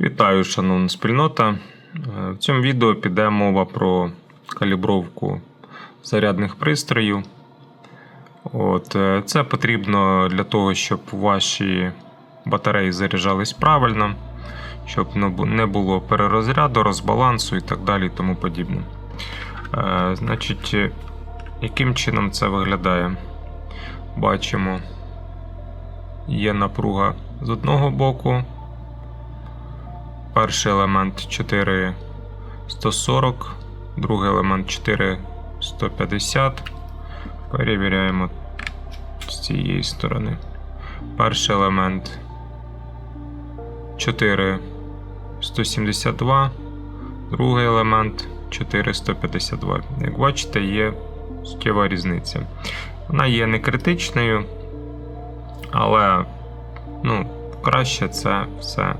Вітаю, шановна спільнота. Е, В цьому відео піде мова про калібровку зарядних пристроїв. От, е, це потрібно для того, щоб ваші батареї заряджались правильно, щоб не було перерозряду, розбалансу і так далі. і тому подібне. Е, Значить, яким чином це виглядає? Бачимо, є напруга з одного боку. Перший елемент 4140, другий елемент 4150. Перевіряємо з цієї сторони. Перший елемент 4172, другий елемент 4152. Як бачите, є суттєва різниця. Вона є не критичною, але ну, краще це все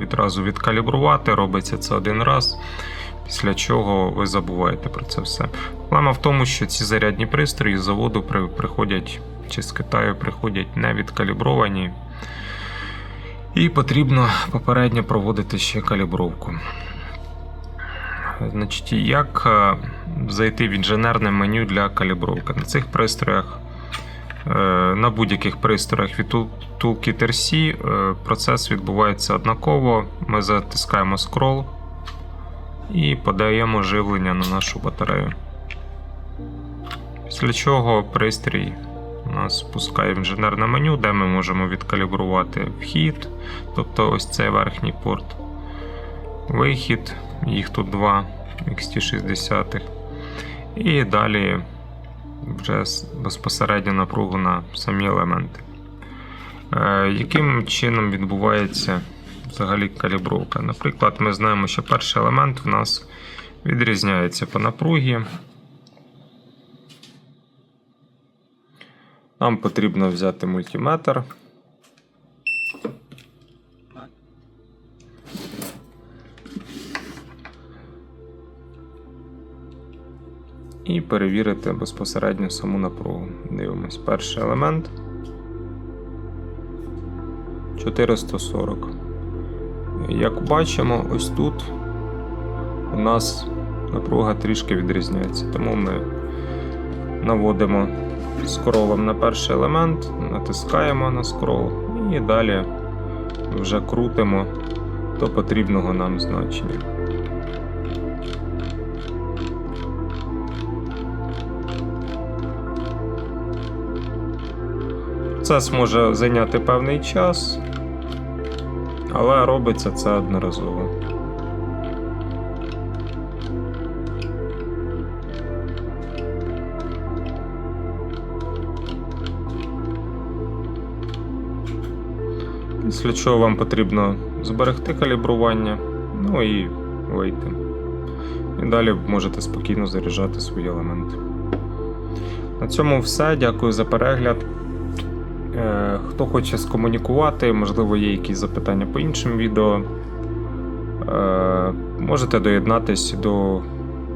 відразу відкалібрувати. Робиться це один раз, після чого ви забуваєте про це все. Проблема в тому, що ці зарядні пристрої з заводу приходять чи з Китаю приходять не відкалібровані. І потрібно попередньо проводити ще калібровку. Значить, як е, зайти в інженерне меню для калібровки? На цих пристроях На будь-яких пристроях від Tool- Toolkit RC е, процес відбувається однаково. Ми затискаємо скрол і подаємо живлення на нашу батарею. Після чого пристрій у нас пускає інженерне меню, де ми можемо відкалібрувати вхід, тобто ось цей верхній порт, вихід, їх тут два XT60. І далі вже безпосередньо напругу на самі елементи. Е, яким чином відбувається взагалі калібровка? Наприклад, ми знаємо, що перший елемент у нас відрізняється по напругі. Нам потрібно взяти мультиметр. І перевірити безпосередньо саму напругу. Дивимось, перший елемент 440. Як бачимо, ось тут у нас напруга трішки відрізняється, тому ми наводимо скролом на перший елемент, натискаємо на скрол і далі вже крутимо до потрібного нам значення. Процес може зайняти певний час, але робиться це одноразово. Після чого вам потрібно зберегти калібрування, ну і вийти. І далі можете спокійно заряджати свої елементи. На цьому все. Дякую за перегляд. Е, Хто хоче скомунікувати, можливо, є якісь запитання по іншим відео. е, Можете доєднатися до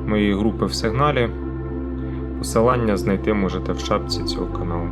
моєї групи в сигналі. Посилання знайти можете в шапці цього каналу.